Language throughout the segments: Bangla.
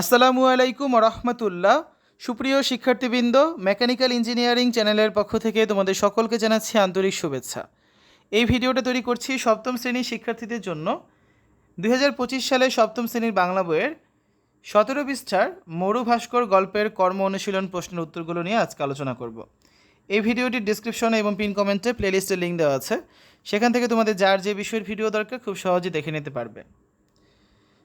আসসালামু আলাইকুম রহমতুল্লাহ। সুপ্রিয় শিক্ষার্থীবৃন্দ, মেকানিক্যাল ইঞ্জিনিয়ারিং চ্যানেলের পক্ষ থেকে তোমাদের সকলকে জানাচ্ছি আন্তরিক শুভেচ্ছা। এই ভিডিওটা তৈরি করছি সপ্তম শ্রেণির শিক্ষার্থীদের জন্য। দু হাজার পঁচিশ সালে সপ্তম শ্রেণির বাংলা বইয়ের সতেরো পৃষ্ঠার মরু ভাস্কর গল্পের কর্ম অনুশীলন প্রশ্নের উত্তরগুলো নিয়ে আজকে আলোচনা করব। এই ভিডিওটির ডিসক্রিপশনে এবং পিন কমেন্টে প্লেলিস্টের লিঙ্ক দেওয়া আছে। সেখান থেকে তোমাদের যার যে বিষয়ের ভিডিও দরকার, খুব সহজে দেখে নিতে পারবে।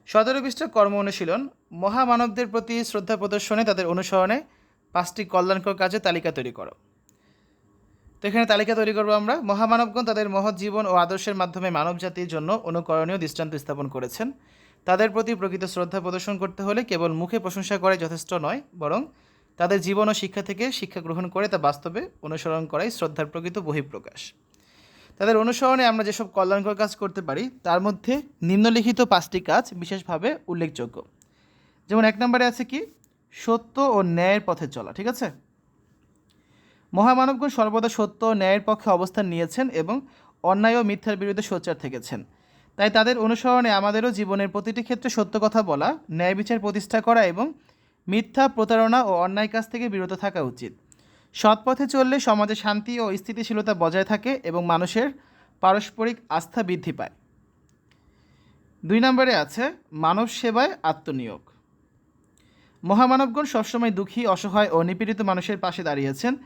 সতেরো পৃষ্ঠা কর্ম অনুশীলন মহামানবদের প্রতি শ্রদ্ধা প্রদর্শনে তাদের অনুসরণে পাঁচটি কল্যাণকর কাজে তালিকা তৈরি করো। তো এখানে তালিকা তৈরি করব আমরা। মহামানবগণ তাদের মহৎ জীবন ও আদর্শের মাধ্যমে মানব জাতির জন্য অনুকরণীয় দৃষ্টান্ত স্থাপন করেছেন। তাদের প্রতি প্রকৃত শ্রদ্ধা প্রদর্শন করতে হলে কেবল মুখে প্রশংসা করাই যথেষ্ট নয়, বরং তাদের জীবন ও শিক্ষা থেকে শিক্ষা গ্রহণ করে তা বাস্তবে অনুসরণ করাই শ্রদ্ধার প্রকৃত বহিঃপ্রকাশ। তাদের অনুসরণে আমরা যেসব কল্যাণকর কাজ করতে পারি, তার মধ্যে নিম্নলিখিত পাঁচটি কাজ বিশেষভাবে উল্লেখযোগ্য। যেমন এক নম্বরে আছে কি? সত্য ও ন্যায়ের পথে চলা, ঠিক আছে? মহামানবগণ সর্বদা সত্য ও ন্যায়ের পক্ষে অবস্থান নিয়েছেন এবং অন্যায় ও মিথ্যার বিরুদ্ধে সোচ্চার থেকেছেন। তাই তাদের অনুসরণে আমাদেরও জীবনের প্রতিটি ক্ষেত্রে সত্য কথা বলা, ন্যায় বিচার প্রতিষ্ঠা করা এবং মিথ্যা প্রতারণা ও অন্যায় কাজ থেকে বিরত থাকা উচিত। সৎ পথে চললে সমাজে শান্তি ও স্থিতিশীলতা বজায় থাকে এবং মানুষের পারস্পরিক আস্থা বৃদ্ধি পায়। দুই নম্বরে আছে মানব সেবায় আত্মনিয়োগ। মহামানবগণ সবসময় দুঃখী, অসহায় ও নিপীড়িত মানুষের পাশে দাঁড়িয়েছেন।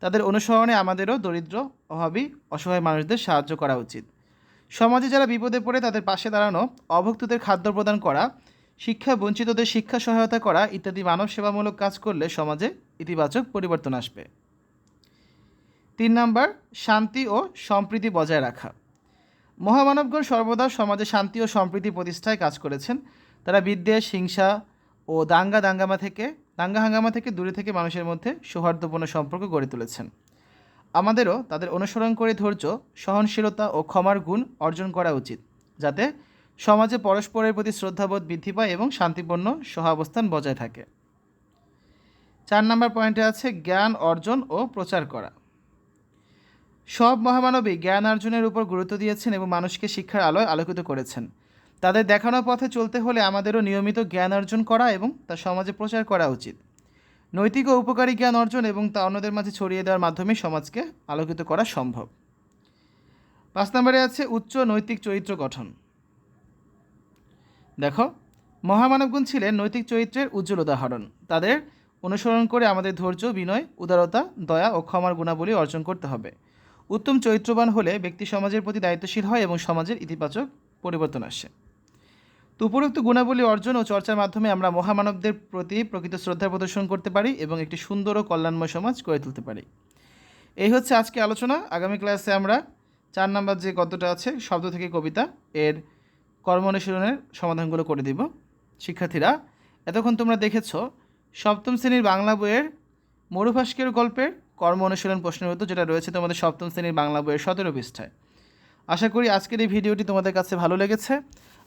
তাদের অনুসরণে আমাদেরও দরিদ্র অভাবী, অসহায় মানুষদের সাহায্য করা উচিত। সমাজে যারা বিপদে পড়ে তাদের পাশে দাঁড়ানো, অভুক্তদের খাদ্য প্রদান করা, শিক্ষা, বঞ্চিতদের শিক্ষা সহায়তা করা ইত্যাদি মানব সেবামূলক কাজ করলে সমাজে ইতিবাচক পরিবর্তন আসবে। তিন নম্বর, শান্তি ও সম্প্রীতি বজায় রাখা। মহামানবগণ সর্বদা সমাজে শান্তি ও সম্প্রীতি প্রতিষ্ঠায় কাজ করেছেন। তারা বিদ্বেষ, হিংসা ও দাঙ্গা দাঙ্গামা থেকে, দাঙ্গা হাঙ্গামা থেকে দূরে থেকে মানুষের মধ্যে সৌহার্দ্যপূর্ণ সম্পর্ক গড়ে তুলেছেন। আমাদেরও তাদের অনুসরণ করে ধৈর্য, সহনশীলতা ও ক্ষমার গুণ অর্জন করা উচিত, যাতে সমাজে পরস্পরের প্রতি শ্রদ্ধাবোধ বৃদ্ধি পায় এবং শান্তিপূর্ণ সহাবস্থান বজায় থাকে। চার নম্বর পয়েন্টে আছে জ্ঞান অর্জন ও প্রচার করা। সব মহামানবী জ্ঞান অর্জনের উপর গুরুত্ব দিয়েছেন এবং মানুষকে শিক্ষার আলোয় আলোকিত করেছেন। তাদের দেখানো পথে চলতে হলে আমাদেরও নিয়মিত জ্ঞান অর্জন করা এবং তা সমাজে প্রচার করা উচিত। নৈতিক ও উপকারী জ্ঞান অর্জন এবং তা অন্যদের মাঝে ছড়িয়ে দেওয়ার মাধ্যমে সমাজকে আলোকিত করা সম্ভব। পাঁচ নম্বরে আছে উচ্চ নৈতিক চরিত্র গঠন। দেখো, মহামানবগুণ ছিলেন নৈতিক চরিত্রের উজ্জ্বল উদাহরণ। তাদের অনুসরণ করে আমাদের ধৈর্য, বিনয়, উদারতা, দয়া ও ক্ষমার গুণাবলী অর্জন করতে হবে। উত্তম চরিত্রবান হলে ব্যক্তি সমাজের প্রতি দায়িত্বশীল হয় এবং সমাজের ইতিবাচক পরিবর্তন আসে। তো উপরোক্ত গুণাবলী অর্জন ও চর্চার মাধ্যমে আমরা মহামানবদের প্রতি প্রকৃত শ্রদ্ধা প্রদর্শন করতে পারি এবং একটি সুন্দর ও কল্যাণময় সমাজ গড়ে তুলতে পারি। এই হচ্ছে আজকে আলোচনা। আগামী ক্লাসে আমরা চার নাম্বার যে গদ্যটা আছে, শব্দ থেকে কবিতা, এর কর্ম অনুশীলনের সমাধানগুলো করে দিব। শিক্ষার্থীরা, এতক্ষণ তোমরা দেখেছ, সপ্তম শ্রেণির বাংলা বইয়ের মরুভাস্কের গল্পের কর্ম অনুশীলন প্রশ্নের উত্তর যেটা রয়েছে তোমাদের সপ্তম শ্রেণির বাংলা বইয়ের সতেরো পৃষ্ঠায়। আশা করি আজকের এই ভিডিওটি তোমাদের কাছে ভালো লেগেছে।